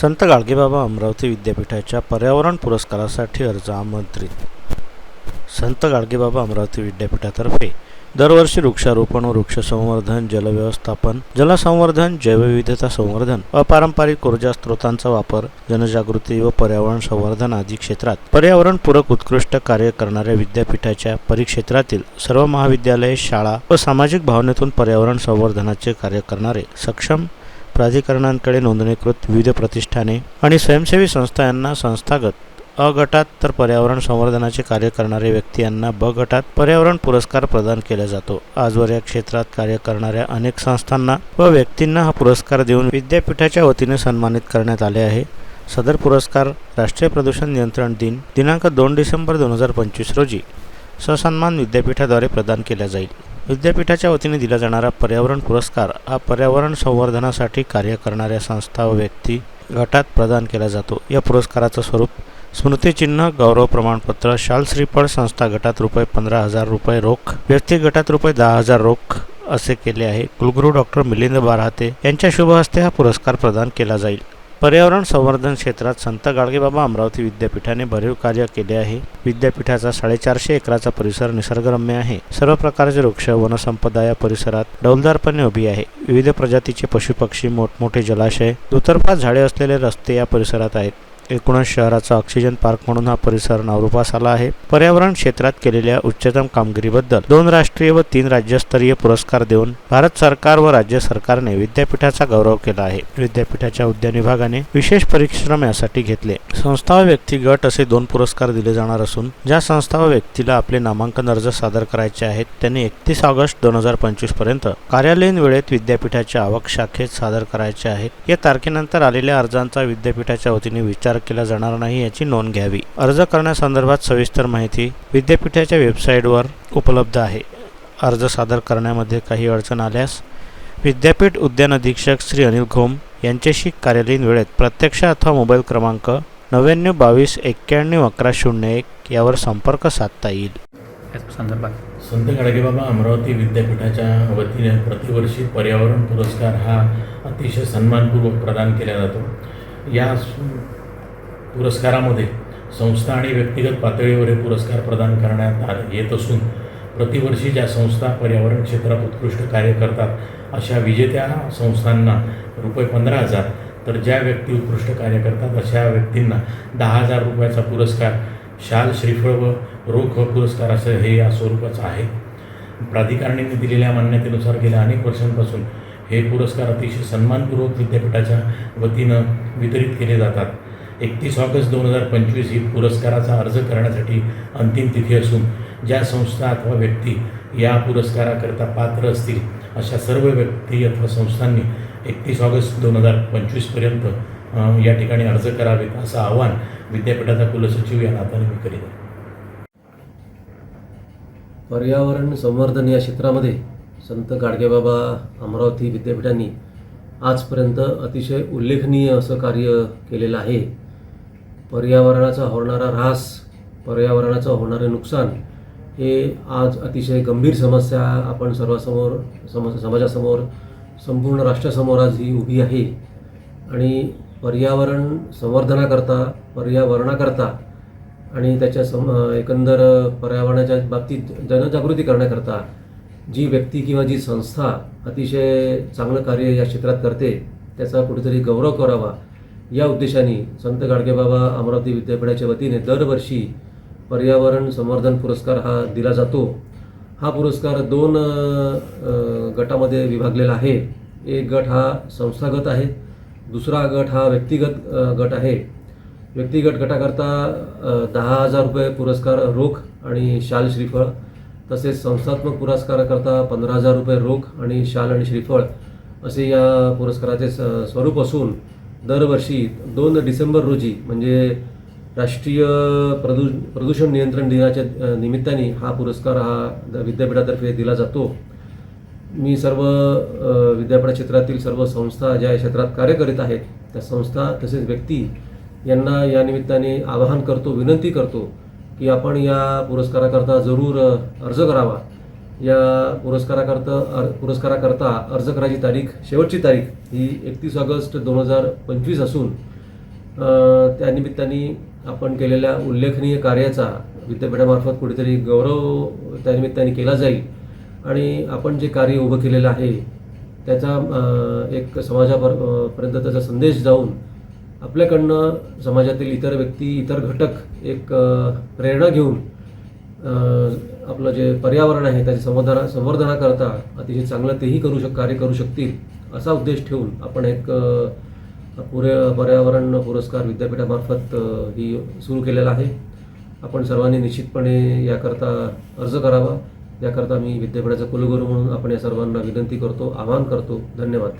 संत गाडगेबाबा अमरावती विद्यापीठाच्या पर्यावरण पुरस्कारासाठी अर्ज आमंत्रित. संत गाडगेबाबा अमरावती विद्यापीठातर्फे दरवर्षी वृक्षारोपण व वृक्ष संवर्धन जलव्यवस्थापन जलसंवर्धन जैवविविधता संवर्धन अपारंपरिक ऊर्जा स्रोतांचा वापर जनजागृती व पर्यावरण संवर्धन आदी क्षेत्रात पर्यावरणपूरक उत्कृष्ट कार्य करणाऱ्या विद्यापीठाच्या परिक्षेत्रातील सर्व महाविद्यालये शाळा व सामाजिक भावनेतून पर्यावरण संवर्धनाचे कार्य करणारे सक्षम प्राधिकरणांकडे नोंदणीकृत विविध प्रतिष्ठाने आणि स्वयंसेवी संस्था यांना संस्थागत अ गटात तर पर्यावरण संवर्धनाचे कार्य करणारे व्यक्ती यांना ब गटात पर्यावरण पुरस्कार प्रदान केला जातो. आजवर या क्षेत्रात कार्य करणाऱ्या अनेक संस्थांना व व्यक्तींना हा पुरस्कार देऊन विद्यापीठाच्या वतीने सन्मानित करण्यात आले आहे. सदर पुरस्कार राष्ट्रीय प्रदूषण नियंत्रण दिन दिनांक दोन डिसेंबर दोन हजार पंचवीस रोजी ससन्मान विद्यापीठाद्वारे प्रदान केला जाईल. विद्यापीठाच्या वतीने दिला जाणारा पर्यावरण पुरस्कार हा पर्यावरण संवर्धनासाठी कार्य करणाऱ्या संस्था व व्यक्ती गटात प्रदान केला जातो. या पुरस्काराचं स्वरूप स्मृतिचिन्ह गौरव प्रमाणपत्र शाल श्रीफळ संस्था गटात रुपये पंधरा हजार रुपये रोख व्यक्ती गटात रुपये दहा हजार रोख असे केले आहे. कुलगुरू डॉक्टर मिलिंद बारहाते यांच्या शुभ हस्ते हा पुरस्कार प्रदान केला जाईल. पर्यावरण संवर्धन क्षेत्रात संत गाडगेबाबा अमरावती विद्यापीठाने भरीव कार्य केले आहे. विद्यापीठाचा साडेचारशे एकराचा परिसर निसर्गरम्य आहे. सर्व प्रकारचे वृक्ष वनसंपदा या परिसरात डौलदारपणे उभी आहे. विविध प्रजातीचे पशुपक्षी मोठमोठे जलाशय दुतर्फा झाडे असलेले रस्ते या परिसरात आहेत. एकूणच शहराचा ऑक्सिजन पार्क म्हणून हा परिसर नावरूपास आला आहे. पर्यावरण क्षेत्रात केलेल्या उच्चतम कामगिरीबद्दल दोन राष्ट्रीय व तीन राज्यस्तरीय पुरस्कार देऊन भारत सरकार व राज्य सरकारने विद्यापीठाचा गौरव केला आहे. विद्यापीठाच्या उद्यान विभागाने विशेष परिश्रम यासाठी घेतले. संस्था व व्यक्ती गट असे दोन पुरस्कार दिले जाणार असून ज्या संस्था व व्यक्तीला आपले नामांकन अर्ज सादर करायचे आहेत त्यांनी एकतीस ऑगस्ट दोन हजार पंचवीसपर्यंत कार्यालयीन वेळेत विद्यापीठाच्या आवक शाखेत सादर करायचे आहेत या तारखेनंतर आलेल्या अर्जांचा विद्यापीठाच्या वतीने विचार केला जाणार नाही याची नोंद घ्यावी. अर्ज करण्यासंदर्भात सविस्तर माहिती विद्यापीठाच्या वेबसाईटवर उपलब्ध आहे. अर्ज सादर करण्यामध्ये काही अडचण आल्यास विद्यापीठ उद्यान अधीक्षक श्री अनिल घोम यांच्याशी कार्यालयीन वेळेत प्रत्यक्ष अथवा मोबाईल क्रमांक नव्याण्णव बावीस एक्क्याण्णव अकरा शून्य एक यावर संपर्क साधता येईल. संदर्भात. संत गाडगेबाबा अमरावती विद्यापीठाच्या वतीने प्रतिवर्षी पर्यावरण पुरस्कार हा अतिशय सन्मानपूर्वक प्रदान केला जातो. या सु- पुरस्कारामध्ये संस्था आणि व्यक्तिगत पातळीवर हे पुरस्कार प्रदान करण्यात येत असून प्रतिवर्षी ज्या संस्था पर्यावरण क्षेत्रात उत्कृष्ट कार्य करतात अशा विजेत्या संस्थांना रुपये पंधरा हजार तर ज्या व्यक्ती उत्कृष्ट कार्य करतात अशा व्यक्तींना दहा हजार रुपयाचा पुरस्कार शाल श्रीफळ व रोख पुरस्कार असं हे या स्वरूपाचं आहे. प्राधिकारणीने दिलेल्या मान्यतेनुसार गेल्या अनेक वर्षांपासून हे पुरस्कार अतिशय सन्मानपूर्वक विद्यापीठाच्या वतीनं वितरित केले जातात. एकतीस ऑगस्ट दोन हजार पंचवीस ही पुरस्काराचा अर्ज करण्यासाठी अंतिम तिथी असून ज्या संस्था अथवा व्यक्ती या पुरस्काराकरता पात्र असतील अशा सर्व व्यक्ती अथवा संस्थांनी एकतीस ऑगस्ट दोन हजार पंचवीसपर्यंत या ठिकाणी अर्ज करावेत असं आवाहन विद्यापीठाचा कुलसचिव या नात्याने मी करीत आहे. पर्यावरण संवर्धन या क्षेत्रामध्ये संत गाडगेबाबा अमरावती विद्यापीठांनी आजपर्यंत अतिशय उल्लेखनीय असं कार्य केलेलं आहे. पर्यावरणाचा होणारा ऱ्हास पर्यावरणाचं होणारे नुकसान हे आज अतिशय गंभीर समस्या आपण सर्वासमोर सम समाजासमोर संपूर्ण राष्ट्रासमोर आज ही उभी आहे. आणि पर्यावरण संवर्धनाकरता पर्यावरणाकरता आणि त्याच्या सम एकंदर पर्यावरणाच्या बाबतीत जनजागृती करण्याकरता जी व्यक्ती किंवा जी संस्था अतिशय चांगलं कार्य या क्षेत्रात करते त्याचा कुठेतरी गौरव करावा. या उद्देशाने संत गाडगेबाबा अमरावती विद्यापीठाच्या वतीने दरवर्षी पर्यावरण संवर्धन पुरस्कार हा दिला जातो. हा पुरस्कार दोन गटामध्ये विभागलेला आहे. एक गट हा संस्थागत आहे दुसरा गट हा व्यक्तिगत गट आहे. व्यक्तिगत गटाकरता दहा हजार रुपये पुरस्कार रोख आणि शाल श्रीफळ तसेच संस्थात्मक पुरस्काराकरता पंधरा हजार रुपये रोख आणि शाल आणि श्रीफळ असे या पुरस्काराचे स स्वरूप असून दरवर्षी दोन डिसेंबर रोजी म्हणजे राष्ट्रीय प्रदू प्रदूषण नियंत्रण दिनाच्या निमित्ताने हा पुरस्कार हा द- विद्यापीठातर्फे दिला जातो. मी सर्व विद्यापीठ क्षेत्रातील सर्व संस्था ज्या क्षेत्रात कार्य करीत आहेत त्या संस्था तसेच व्यक्ती यांना या निमित्ताने आवाहन करतो विनंती करतो की आपण या पुरस्काराकरता जरूर अर्ज करावा. या पुरस्काराकरता अर पुरस्काराकरता अर्ज करायची तारीख शेवटची तारीख ही एकतीस ऑगस्ट दोन हजार पंचवीस असून त्यानिमित्ताने आपण केलेल्या उल्लेखनीय कार्याचा विद्यापीठामार्फत कुठेतरी गौरव त्यानिमित्ताने केला जाईल. आणि आपण जे कार्य उभं केलेलं आहे त्याचा एक समाजापर पर्यंत त्याचा संदेश जाऊन आपल्याकडनं समाजातील इतर व्यक्ती इतर घटक एक प्रेरणा घेऊन आपलं जे पर्यावरण आहे त्याच्या संवर्धना संवर्धनाकरता अतिशय चांगलं तेही करू शक कार्य करू शकतील असा उद्देश ठेवून आपण एक पुरे पर्यावरण पुरस्कार विद्यापीठामार्फत ही सुरू केलेला आहे. आपण सर्वांनी निश्चितपणे याकरता अर्ज करावा. याकरता मी विद्यापीठाचा कुलगुरू म्हणून आपण या सर्वांना विनंती करतो आवाहन करतो. धन्यवाद.